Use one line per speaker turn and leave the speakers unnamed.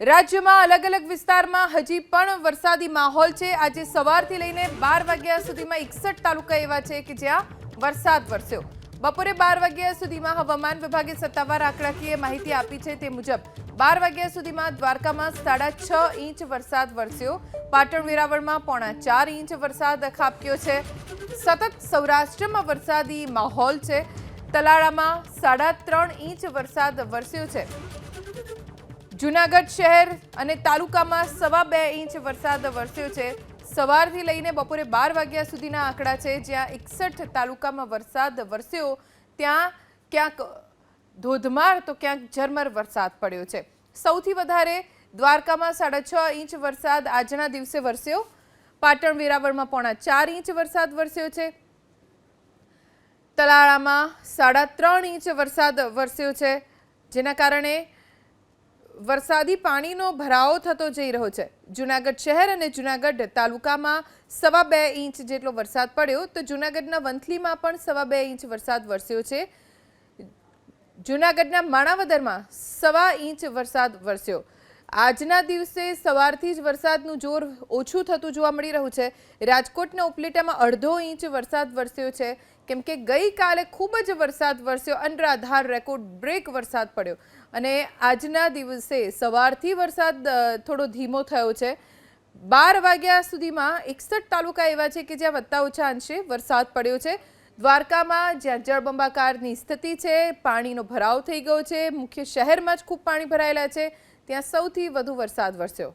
રાજ્યમાં અલગ અલગ વિસ્તારમાં હજી પણ વરસાદી માહોલ છે. આજે સવારથી લઈને બાર વાગ્યા સુધીમાં એકસઠ તાલુકા એવા છે કે જ્યાં વરસાદ વરસ્યો. બપોરે બાર વાગ્યા સુધીમાં હવામાન વિભાગે સત્તાવાર આંકડાકીય માહિતી આપી છે તે મુજબ બાર વાગ્યા સુધીમાં દ્વારકામાં સાડા છ ઇંચ વરસાદ વરસ્યો. પાટણ વેરાવળમાં પોણા ચાર ઇંચ વરસાદ ખાબક્યો છે. સતત સૌરાષ્ટ્રમાં વરસાદી માહોલ છે. તલાળામાં સાડા ત્રણ ઇંચ વરસાદ વરસ્યો છે. જુનાગઢ શહેર અને તાલુકામાં સવા બે ઇંચ વરસાદ વરસ્યો છે. સવારથી લઈને બપોરે બાર વાગ્યા સુધીના આંકડા છે. જ્યાં એકસઠ તાલુકામાં વરસાદ વરસ્યો, ત્યાં ક્યાંક ધોધમાર તો ક્યાંક ઝરમર વરસાદ પડ્યો છે. સૌથી વધારે દ્વારકામાં સાડા છ ઇંચ વરસાદ આજના દિવસે વરસ્યો. પાટણ વેરાવળમાં પોણા ચાર ઇંચ વરસાદ વરસ્યો છે. તલાળામાં સાડા ત્રણ ઇંચ વરસાદ વરસ્યો છે. જેના કારણે વરસાદી પાણીનો ભરાવો થતો જઈ રહ્યો છે. જુનાગઢ શહેર અને જુનાગઢ તાલુકામાં સવા બે ઇંચ જેટલો વરસાદ પડ્યો તો જુનાગઢના વંથલીમાં પણ સવા બે ઇંચ વરસાદ વરસ્યો છે. જુનાગઢના માણાવદરમાં સવા ઇંચ વરસાદ વરસ્યો. આજના દિવસે સવારથી જ વરસાદનું જોર ઓછું થતું જોવા મળી રહ્યું છે. રાજકોટના ઉપલેટામાં અડધો ઇંચ વરસાદ વરસ્યો છે. કેમ કે ગઈકાલે ખૂબ જ વરસાદ વરસ્યો, અનરાધાર રેકોર્ડ બ્રેક વરસાદ પડ્યો. અને આજના દિવસે સવારથી વરસાદ થોડો ધીમો થયો છે. બાર વાગ્યા સુધીમાં એકસઠ તાલુકા એવા છે કે જ્યાં વત્તા ઓછા અંશે વરસાદ પડ્યો છે. દ્વારકામાં જ્યાં જળબંબાકારની સ્થિતિ છે, પાણીનો ભરાવ થઈ ગયો છે. મુખ્ય શહેરમાં જ ખૂબ પાણી ભરાયેલા છે. ત્યાં સૌથી વધુ વરસાદ વરસ્યો.